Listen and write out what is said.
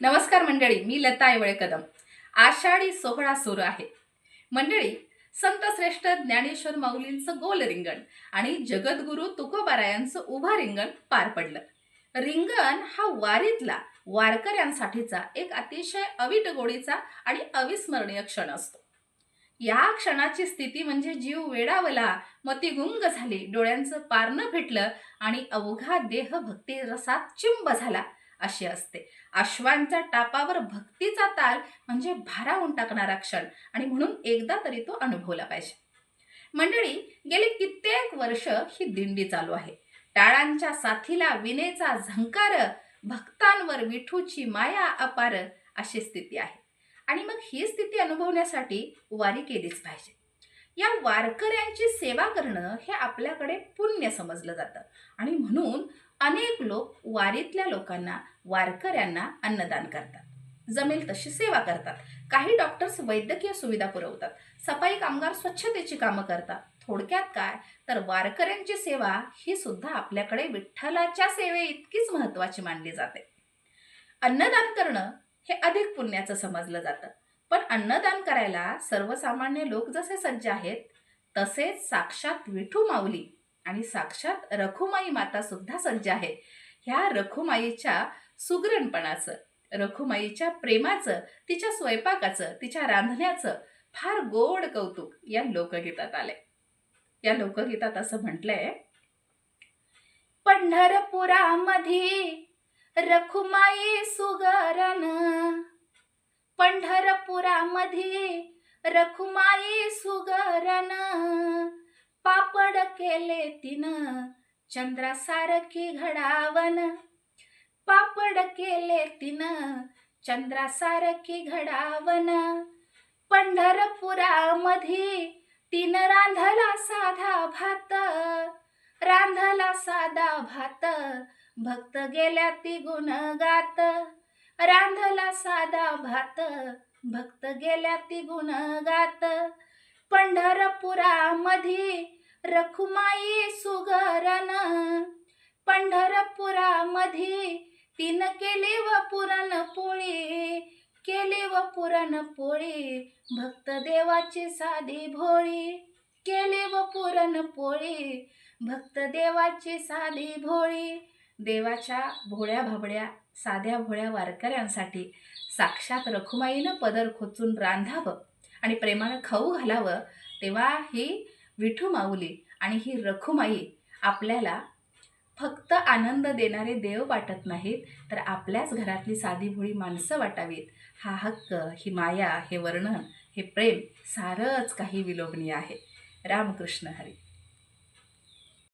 नमस्कार मंडळी मी लता ऐवळे कदम. आषाढी सोहळा सुरू आहे. मंडळी संत श्रेष्ठ ज्ञानेश्वर माऊलींचं गोल रिंगण आणि जगद्गुरु तुकोबारायांचं उभं रिंगण पार पडलं. रिंगण हा वारीतला वारकऱ्यांसाठीचा एक अतिशय अविट गोडीचा आणि अविस्मरणीय क्षण असतो. या क्षणाची स्थिती म्हणजे जीव वेडावला मतिगुंग झाली डोळ्यांचं पारणं फिटलं आणि अवघा देह भक्ती रसात चिंब झाला. अशी असते. अश्वांच्या टापावर भक्तीचा ताल म्हणजे भारावून टाकणारा क्षण आणि म्हणून एकदा तरी तो अनुभवला पाहिजे. मंडळी गेली कित्येक वर्ष ही दिंडी चालू आहे. टाळांच्या साथीला विनेचा झंकार भक्तांवर विठूची माया अपार अशी स्थिती आहे. आणि मग ही स्थिती अनुभवण्यासाठी वारी केलीच पाहिजे. या वारकऱ्यांची सेवा करणं हे आपल्याकडे पुण्य समजलं जातं. आणि म्हणून अनेक लोक वारीतल्या लोकांना वारकऱ्यांना अन्नदान करतात. जमेल तशी सेवा करतात. काही डॉक्टर्स वैद्यकीय सुविधा पुरवतात. सफाई कामगार स्वच्छतेची कामं करतात. थोडक्यात काय? तर वारकऱ्यांची सेवा ही सुद्धा आपल्याकडे विठ्ठलाच्या सेवे इतकीच महत्वाची मानली जाते. अन्नदान करणं हे अधिक पुण्याचं समजलं जातं. अन्नदान करायला सर्वसामान्य लोक जसे सज्ज आहेत तसेच साक्षात विठू माऊली आणि साक्षात रखुमाई माता सुद्धा सज्ज आहे ह्या रखुमाईच्या सुगरणपणाचं रखुमाईच्या प्रेमाचं तिच्या स्वयंपाकाचं तिच्या रांधण्याचं फार गोड कौतुक या लोकगीतात आले या लोकगीतात असं म्हटलंय पंढरपुरामध्ये रखुमाई सुगरण पुरामध्ये रखुमाई सुगरण पापड केले तिनं चंद्रासारखी घडावन. पापड केले तिनं चंद्रासारखी घडावन. पंढरपुरामध्ये तिन रांधला साधा भात रांधला साधा भात. भक्त गेल्या ती गुण गात. रांधला साधा भात भक्त गेल्या ती गुण गात. पंढरपुरामध्ये रखुमाई सुगरण. पंढरपुरामध्ये तीन केली व पुरण पोळी केली व पुरण पोळी भक्त देवाची साधी भोळी. केली व पुरण पोळी भक्त देवाची साधी भोळी. देवाच्या भोळ्या भाबड्या साध्या भोळ्या वारकऱ्यांसाठी साक्षात रखुमाईनं पदर खोचून रांधावं आणि प्रेमानं खाऊ घालावं तेव्हा ही विठू माऊली आणि ही रखुमाई आपल्याला फक्त आनंद देणारे देव वाटत नाहीत तर आपल्याच घरातली साधी भोळी माणसं वाटावीत. हा हक्क ही माया हे वर्णन हे प्रेम सारंच काही विलोभनीय आहे. रामकृष्ण हरी.